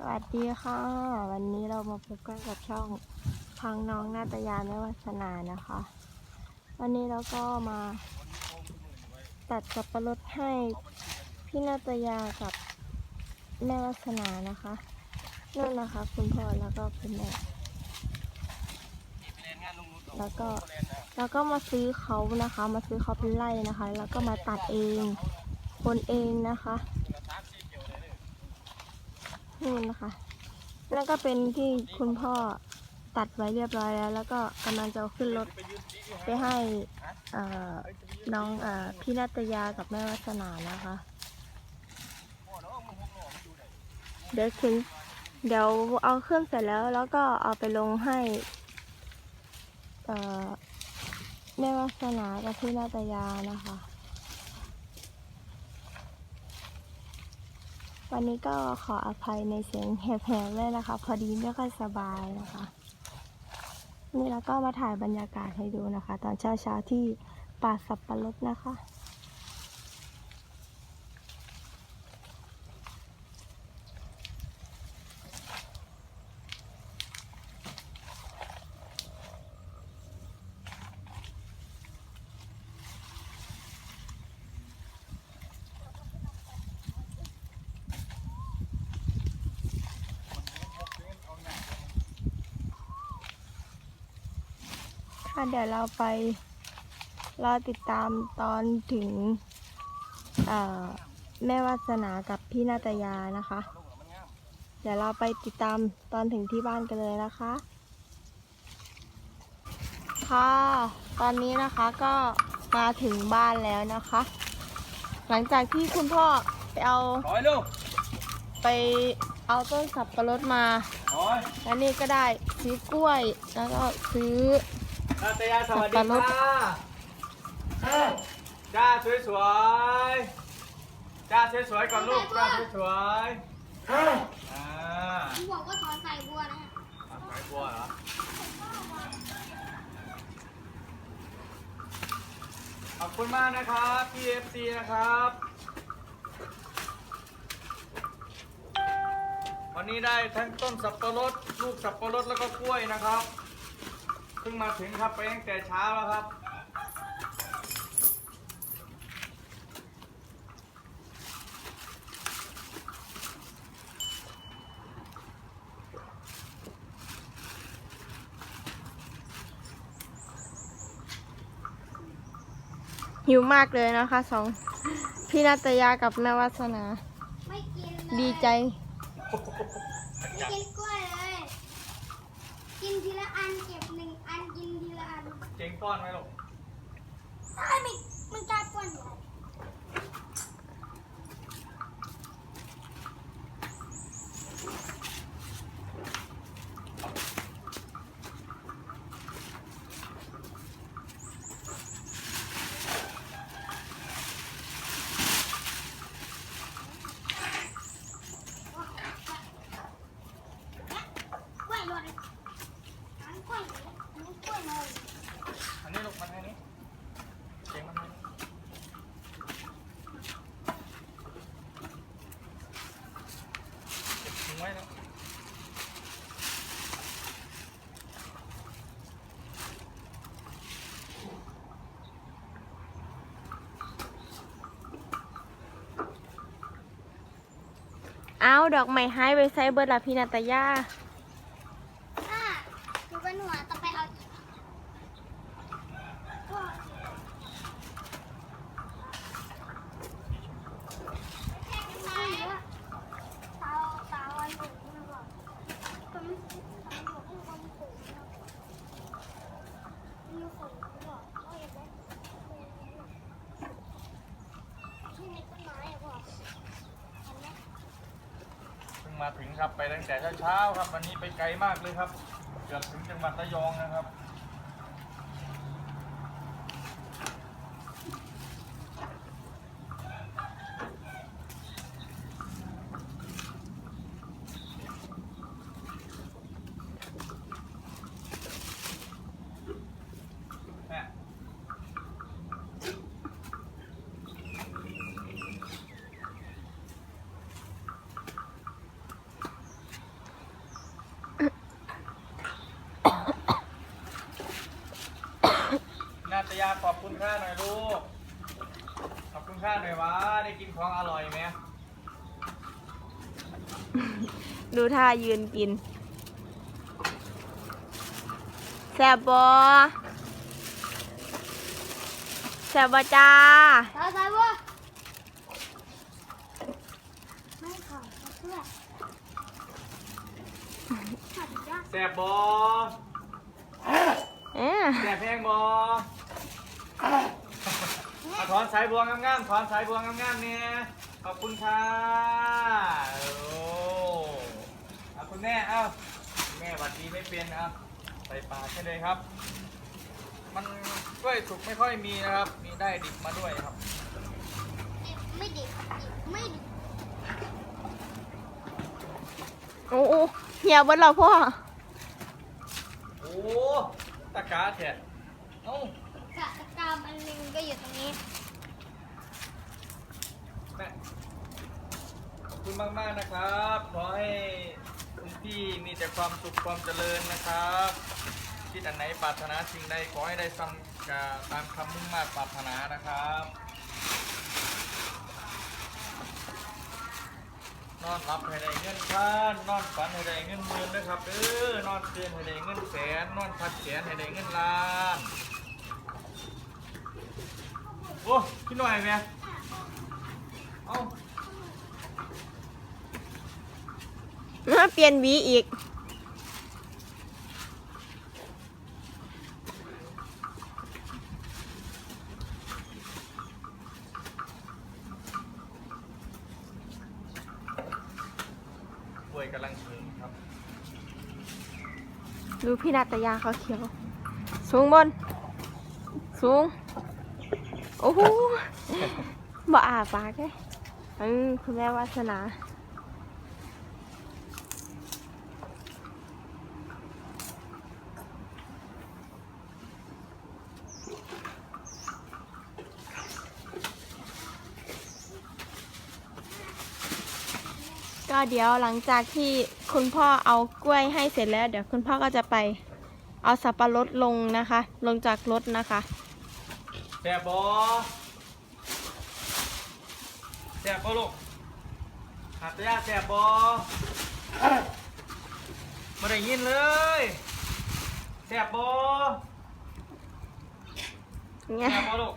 สวัสดีค่ะ วันนี้เรามาพบกันกับช่องพังน้องนาตยาแม่วัฒนานะคะ วันนี้เราก็มาตัดสับปะรดให้พี่นาตยากับแม่วัฒนานะคะนั่นนะคะ คุณพ่อแล้วก็คุณแม่แล้วก็แล้วก็มาซื้อเขานะคะ มาซื้อเขาเป็นไร่นะคะ แล้วก็มาตัดเองคนเองนะคะ นี่นนะคะ แล้วก็เป็นที่คุณพ่อตัดไว้เรียบร้อยแล้ว แล้วก็กำลังจะเอาขึ้นรถไปให้น้องอพี่นัตยากับแม่วัฒนานะคะ เดี๋ยวถึงเดี๋ยวเอาเครื่องเสร็จแล้ว แล้วก็เอาไปลงให้แม่วัฒนากับพี่นาตยานะคะ วันนี้ก็ขออภัยในเสียงแหบๆเลยนะคะ พอดีไม่ค่อยสบายนะคะ นี่แล้วก็มาถ่ายบรรยากาศให้ดูนะคะ ตอนเช้าๆที่ป่าสับปะรดนะคะ ค่ะเดี๋ยวเราไปรอติดตามตอนถึงเอ่อแม่วาสนากับพี่นาตยานะคะ เดี๋ยวเราไปติดตามตอนถึงที่บ้านกันเลยนะคะ ค่ะ ตอนนี้นะคะก็มาถึงบ้านแล้วนะคะ หลังจากที่คุณพ่อไปเอาถอยลูกไปเอาต้นสับปะรดมาถอยแล้วนี่ก็ได้ซื้อกล้วย แล้วก็ซื้อ นาตยาสวัสดีสับปะรด ค่ะเอ้ยจ้าสวยสวยๆจ้าสวยสวยๆก่อนลูกจ้าสวยสวยๆอ่ากูบอกว่าถอนใส่บัวนะอะสายบัวเหรอขอบคุณมากนะครับ PFC นะครับ วันนี้ได้ทั้งต้นสับปะรดลูกสับปะรดแล้วก็กล้วยนะครับ เพิ่งมาถึงครับไปตั้งแต่เช้าแล้วครับ หิวมากเลยนะคะสองพี่นาตยากับแม่วัสนา ไม่กินเลย ดีใจ ไม่กินกล้วยเลย กินทีละอันเก็บหนึ่งอันกินทีละ ก้อนไหมหรอก ไอ้ไม่มันกล้าป้วนอยู่ กล้วยหล่นอันกล้วยอันนี้กล้วยหล่น อันนี้ลูกมันให้นี้เจงมันให้นี้เก็บทิ้งไว้นะ เอาดอกไม้หายไปใส่เบิร์ดละพี่นาตยา ถ้าอยู่บนหัวต้องไปเอาอีกก็แค่กันไหมเตาเตาอันอื่นนะบอกก็ไม่ใช่เตาบอกว่าวันอื่นนะมีคนบอกว่าอย่างนั้นที่ในต้นไม้อะบอกเห็นไหม เพิ่ง มาถึงครับไปตั้งแต่เช้าๆครับวันนี้ไปไกลมากเลยครับ เกือบถึงจังหวัดระยองนะครับาขอบคุณค่าหน่อยลูก ขอบคุณค่าหน่อยวะได้กินของอร่อยไหมดูท่ายืนกิน แซบบอแซบบอจ้า ตาตายบ่ไม่ขอเพื่อนขัดยากแสบบอเอ๊ะแสบแพงบอ เอาถอนสายบัวงามๆถอนสายบัวงามๆเนี่ยขอบคุณค่ะโอ้เอาคุณแม่เอ้าคุณแม่หวัดดีไม่เป็นเอาใส่ปากใช่เลยครับ มันกล้วยสุกไม่ค่อยมีนะครับ มีได้ดิบมาด้วยครับ ไม่ดิบไม่ดิบโอ้โอ้เหี่ยวเบนเราพ่อ โอ้ตะกาแท้เอ้ากะกา มอันหนึงก็อยู่ตรงนี้ แม่ขอบคุณมากมากๆนะครับ ขอให้คุณพี่มีแต่ความสุขความเจริญนะครับคิดอันไหนปรารถนาสิ่งใดขอให้ได้สำกับตามคำมุ่งมา่ปรารถนานะครับ นอนรับให้ได้เงินพันนอนฝันให้ได้เงินหมื่นนะครับเออนอนเตือนให้ได้เงินแสน นอนพัดแขนให้ได้เงินล้าน อ้พี่หน่อยแม่เอ้าเปลี่ยนหวีอีก ป่วยกำลังถึงครับดูพี่นาตยาเขาเขียว สูงบน สูง โอ้โหบ่อาปากเลยอืมคุณแม่วาสนาก็เดี๋ยวหลังจากที่คุณพ่อเอากล้วยให้เสร็จแล้ว เดี๋ยวคุณพ่อก็จะไปเอาสับปะรดลงนะคะ ลงจากรถนะคะ แสบบอแสบบอลูกหัดยาแสบบอมาได้ยินเลยแสบบอเนี่ยแสบบอลูก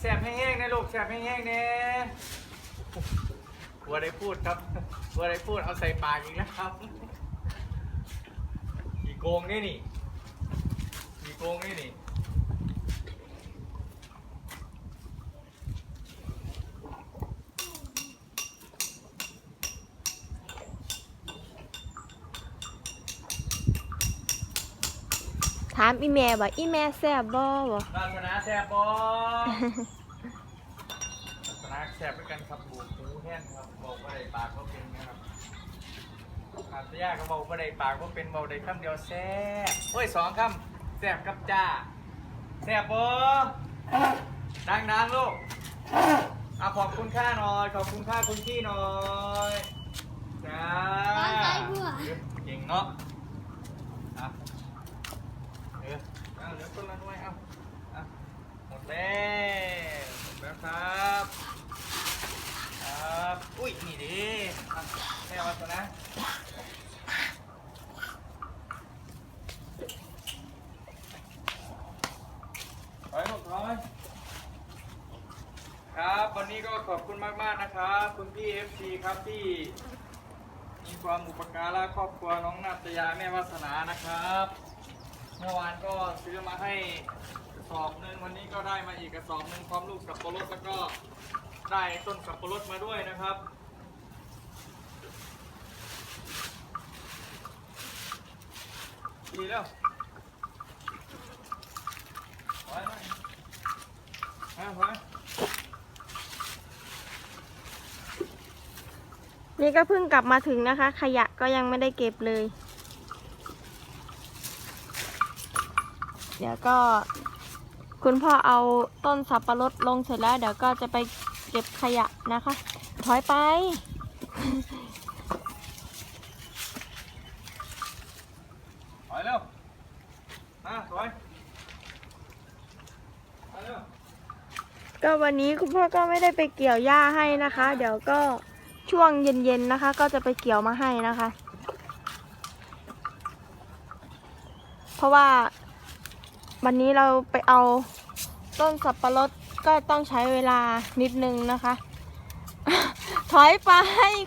แสบแห้งๆนะลูกแสบแห้งๆเนี่ยวัวได้พูดครับวัวได้พูดเอาใส่ปากอีกแล้วครับกี่โกงนี่นี่กี่โกงนี่นี่ามอีแม่บ่อีแม่แซ่บบ่บ่วาสนาแสบบอสนาแสบด้วยกันครับบูหูแห้งครับบอกว่าได้ปากก็เป็นนะครับอาตยาก็บอกว่าได้ปากก็เป็นบอกได้คำเดียวแซ่บโอ้ยสองคำแซ่บกับจ้าแซ่บบอดังดังๆลูกเอาขอบคุณค่าหน่อย ขอบคุณค่าคุณพี่หน่อยจ้าร้านใจบัวเก่งเนาะอะเออเอาเหลือคนละหน่วยเอาเอาหมดแล้วหมดแล้วครับ ครับ อุ้ย นี่ดิอะแม่มาตัวนะ ถอยหมดถอยครับ วั นนี้ก็ขอบคุณมากๆนะครับ คุณพี่ FC ครับที่มีความอุปการะครอบครัวน้องนาตยาแม่วาสนานะครับ เมื่อวานก็ซื้อมาให้กระสอบหนึ่งวันนี้ก็ได้มาอีกกระสอบหนึ่งพร้อมลูกสับปะรดแล้วก็ได้ต้นสับปะรดมาด้วยนะครับดีแล้วไปไปไป นี่ก็เพิ่งกลับมาถึงนะคะ ขยะก็ยังไม่ได้เก็บเลย เดี๋ยวก็ คุณพ่อเอาต้นสับปะรดลงเสร็จแล้ว เดี๋ยวก็จะไปเก็บขยะนะคะ ถอยไป ถอยเร็วมาถอยก็วันนี้คุณพ่อก็ไม่ได้ไปเกี่ยวหญ้าให้นะคะ เดี๋ยวก็ ช่วงเย็นๆนะคะ ก็จะไปเกี่ยวมาให้นะคะ เพราะว่าวันนี้เราไปเอาต้นสับปะรดก็ต้องใช้เวลานิดนึงนะคะ ถอยไป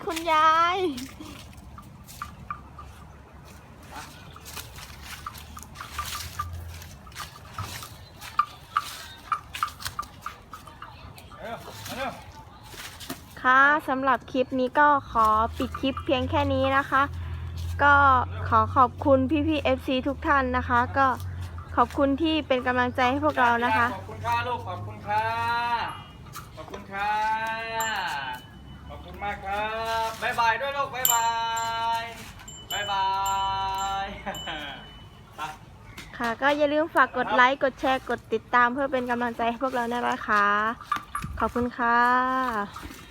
คุณยาย เร็วมาเร็ว ค่ะสำหรับคลิปนี้ก็ขอปิดคลิปเพียงแค่นี้นะคะ ก็ขอขอบคุณพี่ๆ FC ทุกท่านนะคะ ก็ขอบคุณที่เป็นกำลังใจให้พวกเรานะคะ ขอบคุณค่ะลูกขอบคุณค่ะขอบคุณค่ะขอบคุณมากครับบ๊ายบายด้วยลูกบ๊ายบายบ๊ายบายไปค่ะก็อย่าลืมฝากกดไลค์กดแชร์กดติดตามเพื่อเป็นกำลังใจให้พวกเราด้วยนะคะขอบคุณค่ะ